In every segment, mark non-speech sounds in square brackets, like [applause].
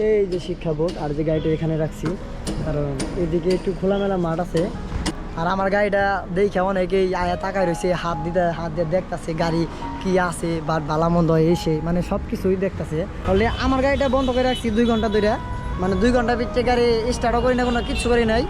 এই যে শিক্ষা বোর্ড আর যে গাড়িটা এখানে রাখছি, কারণ এদিকে একটু খোলামেলা মাঠ আছে। আর আমার গাড়িটা দেখে অনেকেই আয়া তাকায় রয়েছে, হাত দিতে, হাত দিয়ে দেখতেছে গাড়ি কি আছে, বা বালামন্দ এসে মানে সব কিছুই দেখতেছে। তাহলে আমার গাড়িটা বন্ধ করে রাখছি দুই ঘণ্টা ধরে। মানে দুই ঘণ্টা পিছিয়ে গাড়ি স্টার্টও করি না কোনো কিছু করি নাই।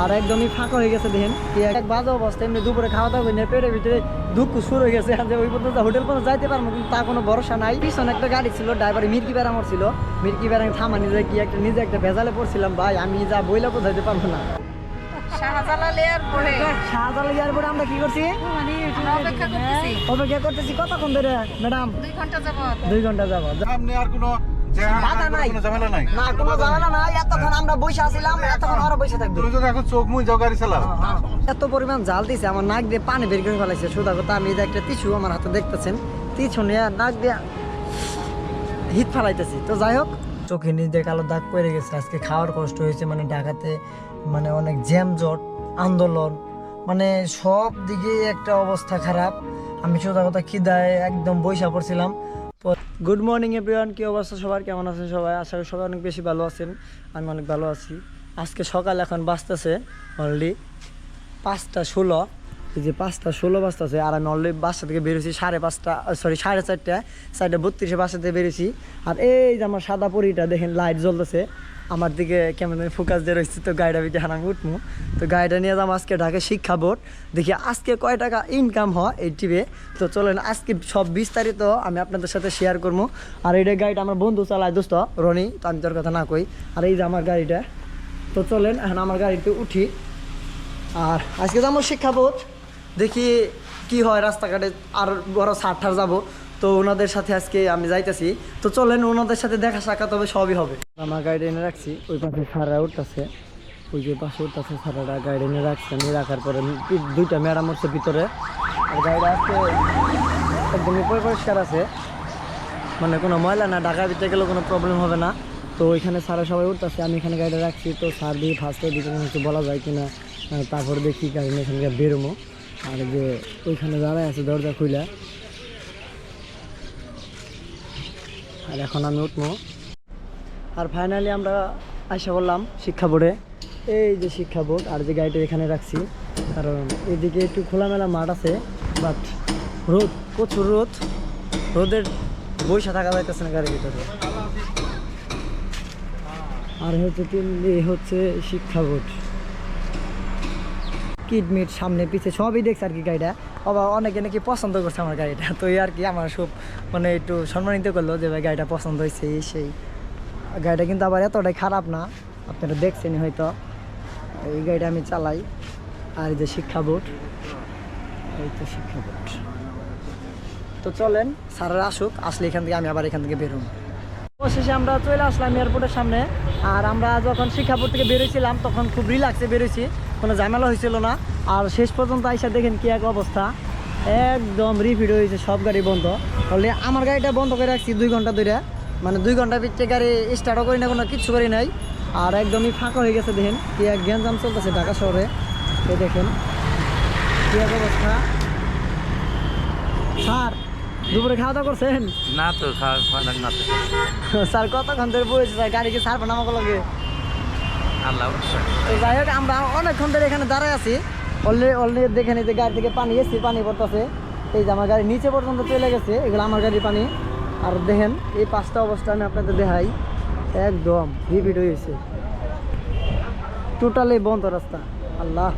আর একদমই ফাঁকা হয়ে গেছে দেখেন। এক বাজে অবস্থা এমনি দুপুরে খাওয়া দাওয়া করি পেটের ভিতরে দুঃখ শুরু হয়ে গেছে। আর যে ওই পর্যন্ত হোটেল পর্যন্ত যাইতে পারব কিন্তু তার কোনো ভরসা নাই। পিছনে একটা গাড়ি ছিল ড্রাইভার মির্কি বেড়া আমার ছিল। মির্কি বেড়া থামানি যে কি একটা নিজে একটা ভেজালে পড়ছিলাম ভাই আমি যা বইলা বোঝাইতে পারব না। শাহজালালে আর পরে আমরা কি করছি? অপেক্ষা করতেছি। অপেক্ষা করতেছি কতক্ষণ ধরে ম্যাডাম? দুই ঘণ্টা যাবত দুই ঘণ্টা যাব আর কোনো বাধা নাই। কোনো ঝামেলা নাই। না কোনো ঝামেলা নাই। এতক্ষণ আমরা বসে আছিলাম এতক্ষণ আরও বসে থাকব। তুমি যদি এখন চোখ মুই যাও গাড়ি চালাও। এত পরিমাণ জাল দিছে আমার নাক দিয়ে পানি বের করে ফেলাইছে। সোজা কথা আমি একটা টিস্যু আমার হাতে দেখতেছেন টিস্যু নিয়ে নাক দিয়ে হিট ফেলাইতেছি। তো যাই হোক চোখে নিজে কালো দাগ পড়ে গেছে। আজকে খাওয়ার কষ্ট হয়েছে মানে ঢাকাতে মানে অনেক জ্যাম জট আন্দোলন মানে সব দিকে একটা অবস্থা খারাপ। আমি সোজা কথা খিদায় একদম বৈশা পড়ছিলাম। গুড মর্নিং এভরিওয়ান কী অবস্থা সবার? কেমন আছেন সবাই? আশা করি সবাই অনেক বেশি ভালো আছেন। আমি অনেক ভালো আছি। আজকে সকাল এখন বাঁচতেছে অলরেডি পাঁচটা ষোলো। এই যে পাঁচটা ষোলো বাঁচতেছে আর আমি অলরেডি বাসা থেকে বেরোছি সাড়ে পাঁচটা সরি সাড়ে চারটা সাড়ে বত্রিশে বাসা থেকে বেরোছি আর এই যে আমার সাদা পরিটা, দেখেন লাইট জ্বলতেছে। আমার দিকে কেমন ফোকাস দিয়ে রয়েছে, তো গাড়িটা বিটে হারাম উঠবো তো গাড়িটা নিয়ে যাব আজকে ঢাকা শিক্ষা বোর্ড। দেখি আজকে কয় টাকা ইনকাম হয় এই টিভে তো চলেন, আজকে সব বিস্তারিত আমি আপনাদের সাথে শেয়ার করব আর এইটা গাড়িটা আমার বন্ধু চালায়, দোস্ত, রনি, তো আমি তোর কথা না কই। আর এই যে আমার গাড়িটা, তো চলেন, এখন আমার গাড়িতে উঠি। আর আজকে যাব শিক্ষাবোধ দেখি কি হয়, রাস্তাঘাটে আর বড় সার ঠার যাব। তো ওনাদের সাথে আজকে আমি যাইতেছি। তো চলেন, ওনাদের সাথে দেখা সাক্ষাৎ হবে, সবই হবে। আমার গাড়ি এনে রাখছি, ওই পাশে সারা উঠতেছে। ওই যে পাশে উঠতেছে সারাটা গাড়ি এনে রাখছি আমি রাখার পরে দুইটা ম্যাডাম উঠছে ভিতরে। আর গাড়িটা আজকে একদমই পরি- পরিষ্কার আছে। মানে কোনো ময়লা না, ঢাকা ভিতরে গেলেও কোনো প্রবলেম হবে না। তো ওইখানে সারা সবাই উঠতেছে, আমি এখানে গাড়িটা রাখছি। তো সার দিয়ে ফার্স্টে দিকে কিছু বলা যায় কিনা তারপর দেখি গাড়ি নিয়ে এখান বেরোবো। আর যে ওইখানে দাঁড়ায় আছে দরজা খুলে আর এখন আমি উঠবো। আর ফাইনালি আমরা আশা করলাম শিক্ষা বোর্ডে। এই যে শিক্ষা বোর্ড আর যে গাড়িটা এখানে রাখছি, কারণ এদিকে একটু খোলামেলা মাঠ আছে বাট রোদ, প্রচুর রোদ। রোদের বৈশা থাকা যাইতেছে না গাড়ির ভিতরে। আর হচ্ছে তিন হচ্ছে শিক্ষা বোর্ড। কিডমিট সামনে পিছে সবই দেখছে আর কি গাড়িটা। আবার অনেকে নাকি পছন্দ করছে আমার গাড়িটা। তো এই আর কি আমার সব মানে একটু সম্মানিত করল যে, ভাই, গাড়িটা পছন্দ হয়েছে সেই। গাড়িটা কিন্তু আবার এতটাই খারাপ না, আপনারা দেখছেন হয়তো। এই গাড়িটা আমি চালাই। আর এই যে শিক্ষা বোর্ড, এই তো শিক্ষা বোর্ড। তো চলেন, স্যারেরা আসুক, আসলে এখান থেকে আমি আবার এখান থেকে বেরোবো। অবশেষে আমরা চলে আসলাম এয়ারপোর্টের সামনে। আর আমরা যখন শিক্ষাপুর থেকে বেরোছিলাম তখন খুব রিল্যাক্সে বেরোছি কোনো ঝামেলা হয়েছিল না। আর শেষ পর্যন্ত আইসা দেখেন কি এক অবস্থা। একদম রিপিট হয়েছে সব গাড়ি বন্ধ। তাহলে আমার গাড়িটা বন্ধ করে রাখছি দুই ঘণ্টা ধরে মানে দুই ঘণ্টা পিছিয়ে গাড়ি স্টার্টও করি না কোনো কিচ্ছু করি নাই। আর একদমই ফাঁকা হয়ে গেছে দেখেন কি এক গ্যাঞ্জাম চলতেছে ঢাকা শহরে। এই দেখেন কি এক অবস্থা। স্যার দুপুরে খাওয়া দাওয়া করছেন? না তো খাওয়া খাওয়া না তো স্যার কতক্ষণ ধরে বসেছে স্যার গাড়ি কি স্যার নামাকে লাগে? যাই হোক, আমরা অনেকক্ষণ ধরে এখানে দাঁড়ায় আছি। অলরেডি অলরেডি দেখেন এই যে গাড়ি থেকে পানি এসছে পানি পড়তেছে। এই যে আমার গাড়ি নিচে পর্যন্ত চলে গেছে, এগুলো আমার গাড়ির পানি। আর দেখেন, এই পাঁচটা অবস্থা আমি আপনাদের দেখাই। একদম রিপিট হয়েছে। টোটালি বন্ধ রাস্তা। আল্লাহ।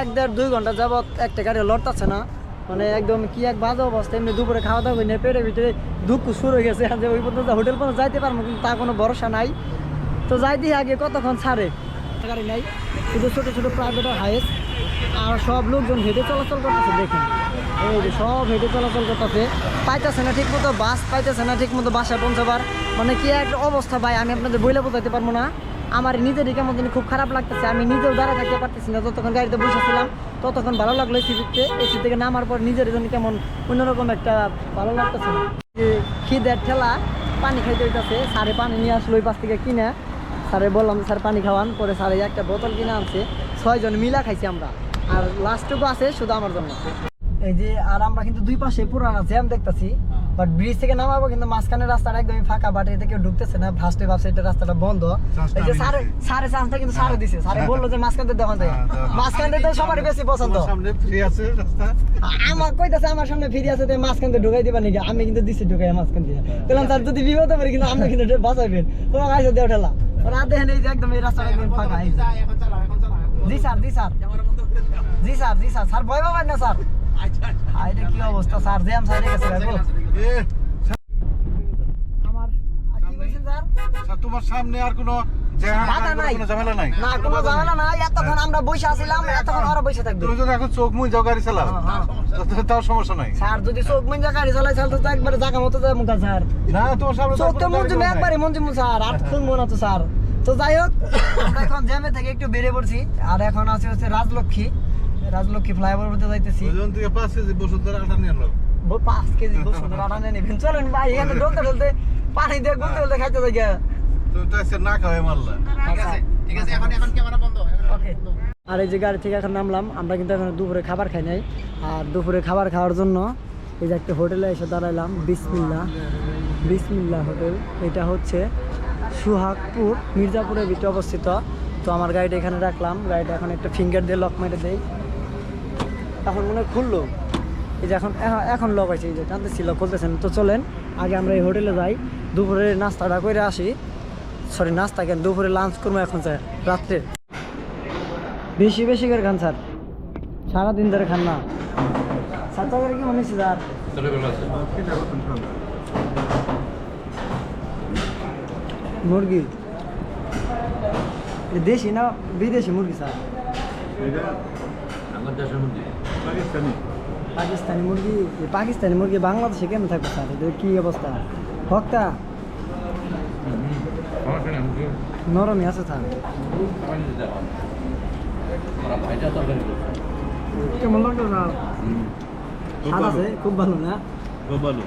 এক দেড় দুই ঘণ্টা যাবত একটা গাড়ি লড়তাছে না। মানে একদম কি এক বাজে অবস্থা, এমনি দুপুরে খাওয়া দাওয়া না পেটের ভিতরে দুঃখ শুরু হয়ে গেছে। যে ওই পর্যন্ত হোটেল পর্যন্ত যাইতে পারব কিন্তু তার কোনো ভরসা নাই। তো যাই দিয়ে আগে কতক্ষণ ছাড়ে? গাড়ি নাই, শুধু ছোটো ছোটো প্রাইভেট হাইস আর সব লোকজন হেঁটে চলাচল করতেছে, দেখেন। সব হেঁটে চলাচল করতেছে। পাইতেছে না ঠিক মতো বাস, পাইতেছে না ঠিক মতো বাসায় পৌঁছাবার। মানে কি একটা অবস্থা ভাই, আমি আপনাদের বইলে বোঝাতে পারব না। আমার নিজেরই কেমন জানি খুব খারাপ লাগতেছে। আমি নিজেও দাঁড়া থাকতে পারতেছি না। যতক্ষণ গাড়িতে বসেছিলাম ততক্ষণ ভালো লাগল এসি থেকে এসি থেকে নামার পর নিজের জন্য কেমন অন্যরকম একটা ভালো লাগতেছে খিদের ঠেলা পানি খাইতে হইতেছে। স্যারে পানি নিয়ে আসলো ওই পাশ থেকে কিনে। স্যারে বললাম স্যার, পানি খাওয়ান। পরে স্যারে একটা বোতল কিনে আনছে। ছয়জন মিলা খাইছি আমরা। আর লাস্টটুকু আছে শুধু আমার জন্য। এই যে, আর আমরা কিন্তু দুই পাশে পুরানা জ্যাম দেখতাছি। বাট ব্রিজ থেকে নামাবো কিন্তু মাঝখানে রাস্তাটা একদমই ফাঁকা বাট এতে কেউ ঢুকতেছে না। ফার্স্টে ভাবছে এটা রাস্তাটা বন্ধ। এই যে সারে সারে চান্সটা কিন্তু সারে দিছে। সারে বলল যে মাঝখান হ্যাঁ, মাঝখান তো সবারই বেশি পছন্দ। সামনে ফ্রি আছে রাস্তা। আমার কইতাছে আমার সামনে ফিরে আছে তো মাঝখান থেকে ঢুকাই দিবা নাকি? আমি কিন্তু দিছি ঢুকাই মাঝখান দিয়ে। বললাম স্যার যদি বিপদে পারি কিন্তু আপনি কিন্তু বাঁচাইবেন। তোমার কাছে ঠেলা ওরা দেখেন এই যে একদম এই রাস্তাটা একদম ফাঁকা। জি স্যার জি স্যার। জি স্যার জি স্যার। স্যার ভয় পাবেন না স্যার। আই এটা কি অবস্থা স্যার? জ্যাম সাইডে গেছে আর কি বলছেন স্যার? স্যার, তোমার সামনে আর কোনো জ্যাম বাধা আর নাই। কোনো ঝামেলা নাই? না কোনো ঝামেলা নাই। এতক্ষণ আমরা বসে আছিলাম এতক্ষণ ওরা বসে থাকবে। তুমি যদি এখন চোখ মুই যাও গাড়ি চালাও হ্যাঁ, হ্যাঁ। তাতে তাও সমস্যা নাই। স্যার যদি চোখ মিঞ্জা গাড়ি চালাই চালতো তো একবারে জায়গা মতো যায় মুখা স্যার। না তোমার সামনে চোখ তো কোনো গাড়ি মঞ্জুম ঘোড়া নাই। একবারে মঞ্জুম স্যার আর শুনব না তো স্যার। তো যাই হোক আমরা এখন জ্যামে থেকে একটু বেরিয়ে পড়ছি। আর এখন আছে হচ্ছে রাজলক্ষ্মী। রাজলক্ষ্মী ফ্লাইওভার হতে যাইতেছি। বসুন্ধরা আটা নিয়ে পাঁচ কেজি বসুন্ধরা [laughs] আটা নিয়ে নেবেন। চলেন ভাই এখানে ডলতে ডলতে পানি দিয়ে গুলতে গুলতে খাইতে যাই গিয়া। তুমি তো না খাওয়াই মারলা। ওকে। আর এই যে গাড়ি থেকে এখন নামলাম আমরা কিন্তু এখন দুপুরে খাবার খাই নাই। আর দুপুরে খাবার খাওয়ার জন্য এই যে একটা হোটেলে এসে দাঁড়াইলাম বিসমিল্লা বিসমিল্লা হোটেল। এটা হচ্ছে সুহাগপুর মির্জাপুরের ভিতরে অবস্থিত। তো আমার গাড়িটা এখানে রাখলাম। গাড়িটা এখন একটা ফিঙ্গার দিয়ে লক মেরে দেই। এখন মনে হয় খুললো। এই যে এখন, এখন- লক আছে এই যে টানতেছিল খুলতেছেন। তো চলেন, আগে আমরা এই হোটেলে যাই। দুপুরে নাস্তাটা করে আসি। সরি নাস্তা কেন? দুপুরে লাঞ্চ করব এখন স্যার, রাত্রে। বেশি বেশি করে খান স্যার। সারাদিন ধরে খান না। স্যার কি মনে হচ্ছে স্যার? মুরগি? দেশি না বিদেশি মুরগি স্যার? দেশের মধ্যে পাকিস্তানি মুরগি এই পাকিস্তানি মুরগি বাংলাদেশে কেমন থাকবে স্যার? এদের কি অবস্থা? হকটা? নরমই আছে স্যার। কেমন লাগল স্যার? স্বাদ আছে? খুব ভালো না? খুব ভালো।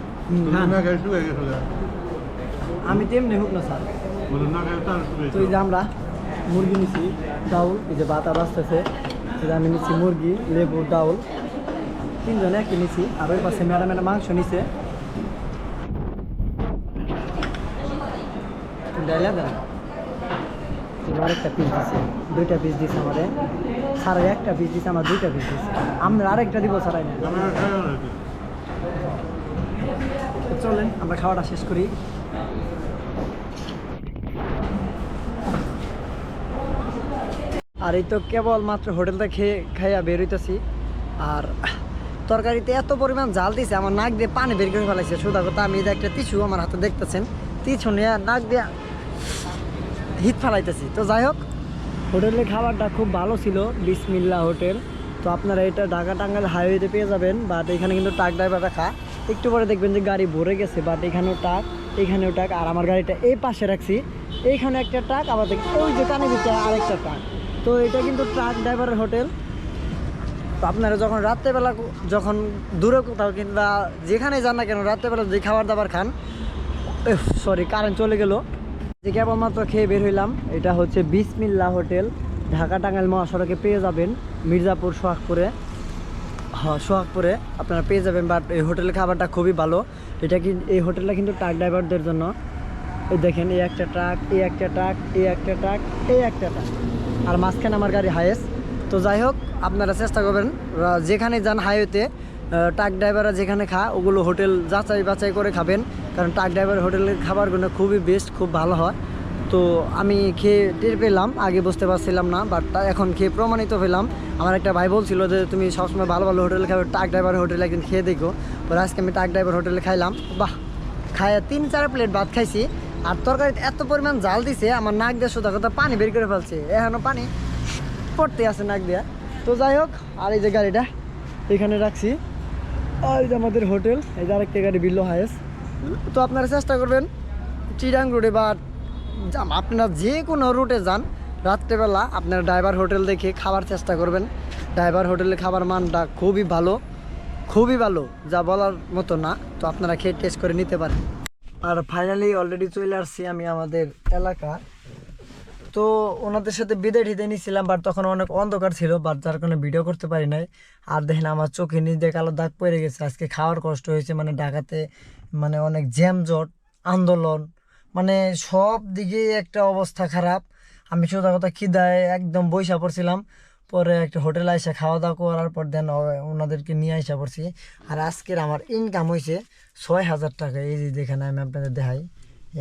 আমি তেমনি হোক না স্যার। বলে না খাই তার শুয়ে তো এই যে আমরা মুরগি নিছি ডাউল এই যে বাতা বাঁচতেছে আমি নিচ্ছি মুরগি লেবু ডাউল। তিনজনে কিনেছি, আর ওই পাশে ম্যাডাম একটা মাংস নিছে। আরেকটা পিস দিছে, দুইটা পিস দিছে আমারে। স্যার একটা পিস দিছে, আমার দুইটা পিস দিছে। আমরা আরেকটা দিব, স্যার চলেন, আমরা খাওয়াটা শেষ করি। আর এই তো কেবল মাত্র হোটেলটা খেয়ে খাইয়া বের হইতেছি। আর তরকারিতে এত পরিমাণ জাল দিছে, আমার নাক দিয়ে পানি বের করে ফেলাইছে। সোজা কথা, আমি যে একটা টিস্যু আমার হাতে দেখতেছেন, টিস্যু নিয়ে নাক দিয়ে হিট ফেলাইতেছি। তো যাই হোক, হোটেলের খাবারটা খুব ভালো ছিল বিসমিল্লা হোটেল। তো আপনারা এটা ঢাকা টাঙ্গাইল হাইওয়েতে পেয়ে যাবেন বাট এখানে কিন্তু ট্রাক ড্রাইভার রাখা। একটু পরে দেখবেন যে গাড়ি ভরে গেছে বাট এখানেও ট্রাক এখানেও ট্রাক আর আমার গাড়িটা এই পাশে রাখছি। এইখানে একটা ট্রাক আবার ওই যে কানে আরেকটা ট্রাক তো এটা কিন্তু ট্রাক ড্রাইভারের হোটেল তো আপনারা যখন রাত্রেবেলা যখন দূরে কোথাও কিংবা যেখানে যান না কেন, রাত্রেবেলা যে খাবার দাবার খান সরি কারেন্ট চলে গেল। যে কেবলমাত্র খেয়ে বের হইলাম, এটা হচ্ছে বিসমিল্লা হোটেল, ঢাকা টাঙ্গাইল মহাসড়কে পেয়ে যাবেন মির্জাপুর সোহাগপুরে। হ্যাঁ সোহাগপুরে আপনারা পেয়ে যাবেন বাট এই হোটেলের খাবারটা খুবই ভালো। এটা কি এই হোটেলটা কিন্তু ট্রাক ড্রাইভারদের জন্য। এই দেখেন, এই একটা ট্রাক এই একটা ট্রাক এই একটা ট্রাক এই একটা ট্রাক আর মাঝখানে আমার গাড়ি হায়েস্ট তো যাই হোক, আপনারা চেষ্টা করবেন যেখানে যান হাইওয়েতে ট্রাক ড্রাইভাররা যেখানে খা, ওগুলো হোটেল যাচাই বাছাই করে খাবেন। কারণ ট্রাক ড্রাইভার হোটেলের খাবারগুলো খুবই বেস্ট খুব ভালো হয়। তো আমি খেয়ে টের পেলাম, আগে বুঝতে পারছিলাম না বাট এখন খেয়ে প্রমাণিত পেলাম আমার একটা ভাই বলছিল যে, তুমি সবসময় ভালো ভালো হোটেলে খাবে ট্রাক ড্রাইভার হোটেলে একদিন খেয়ে দেখো। পরে আজকে আমি ট্রাক ড্রাইভার হোটেলে খাইলাম। বাহ! খায় তিন চার প্লেট ভাত খাইছি, আর তরকারিতে এত পরিমাণ জাল দিছে, আমার নাক দিয়ে সোজা কথা পানি বের করে ফেলছে। এখনও পানি? পড়তে আছে নাক দিয়া। তো যাই হোক, আর এই যে গাড়িটা, এখানে রাখছি। আর এই যে আমাদের হোটেল, এই যে আরেকটা গাড়ি বিল্লো হায়েস। তো আপনারা চেষ্টা করবেন চিরাং রোডে বা আপনারা যে কোনো রুটে যান, রাত্রেবেলা আপনারা ড্রাইভার হোটেল দেখে খাবার চেষ্টা করবেন। ড্রাইভার হোটেলের খাবার মানটা খুবই ভালো খুবই ভালো, যা বলার মতো না। তো আপনারা খেয়ে টেস্ট করে নিতে পারেন। আর ফাইনালি অলরেডি চলে আসছি আমি আমাদের এলাকা। তো ওনাদের সাথে বিদায় টিদায় নিয়েছিলাম, বাট তখন অনেক অন্ধকার ছিল, বাট যার কারণে ভিডিও করতে পারি নাই। আর দেখেন আমার চোখে দিয়ে কালো দাগ পড়ে গেছে। আজকে খাওয়ার কষ্ট হয়েছে মানে ঢাকাতে মানে অনেক জ্যামজট, আন্দোলন মানে সব দিকেই একটা অবস্থা খারাপ। আমি সোজা কথা খিদায় একদম বইসা পড়ছিলাম, পরে একটা হোটেলে এসে খাওয়া দাওয়া করার পর দেন ওনাদেরকে নিয়ে আসা পড়ছি। আর আজকের আমার ইনকাম হয়েছে ছয় হাজার টাকা। এই যে দেখেন আমি আপনাদের দেখাই।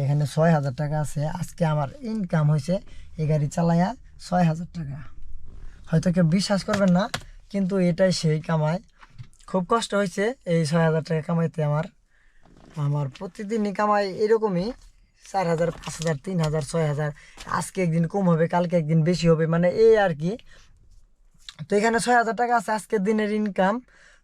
এখানে ছয় হাজার টাকা আছে। আজকে আমার ইনকাম হয়েছে এই গাড়ি চালাইয়া ছয় হাজার টাকা। হয়তো কেউ বিশ্বাস করবেন না, কিন্তু এটাই সেই কামাই। খুব কষ্ট হয়েছে এই ছয় হাজার টাকা কামাইতে আমার। আমার প্রতিদিনই কামাই এরকমই, চার হাজার, পাঁচ হাজার, তিন হাজার, ছয় হাজার। আজকে একদিন কম হবে, কালকে একদিন বেশি হবে মানে এই আর কি। তো এখানে ছয় হাজার টাকা আছে, আজকের দিনের ইনকাম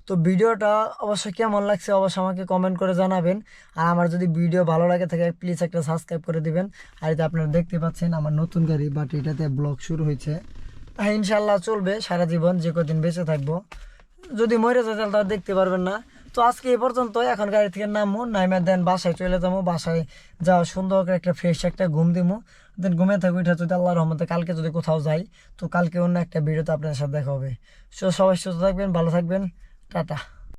তো ভিডিওটা অবশ্যই কেমন লাগছে অবশ্যই আমাকে কমেন্ট করে জানাবেন। আর আমার যদি ভিডিও ভালো লাগে থাকে প্লিজ একটা সাবস্ক্রাইব করে দিবেন। আর এটা আপনারা দেখতে পাচ্ছেন, আমার নতুন গাড়ি বাট এটাতে ব্লগ শুরু হয়েছে। হ্যাঁ ইনশাল্লাহ চলবে সারা জীবন, যে কদিন বেঁচে থাকব। যদি মরে যায় তাহলে দেখতে পারবেন না। তো আজকে এই পর্যন্ত, এখন গাড়ি থেকে নামবো, নাইমে দেন বাসায় চলে যাব। বাসায় যাওয়া সুন্দর করে একটা ফ্রেশ একটা ঘুম দিবো। দেন ঘুমে থাকব, এটা যদি আল্লাহ রহমতে কালকে যদি কোথাও যাই, তো কালকে অন্য একটা ভিডিওতে আপনাদের সাথে দেখা হবে। সো সবাই সুস্থ থাকবেন, ভালো থাকবেন। টাটা।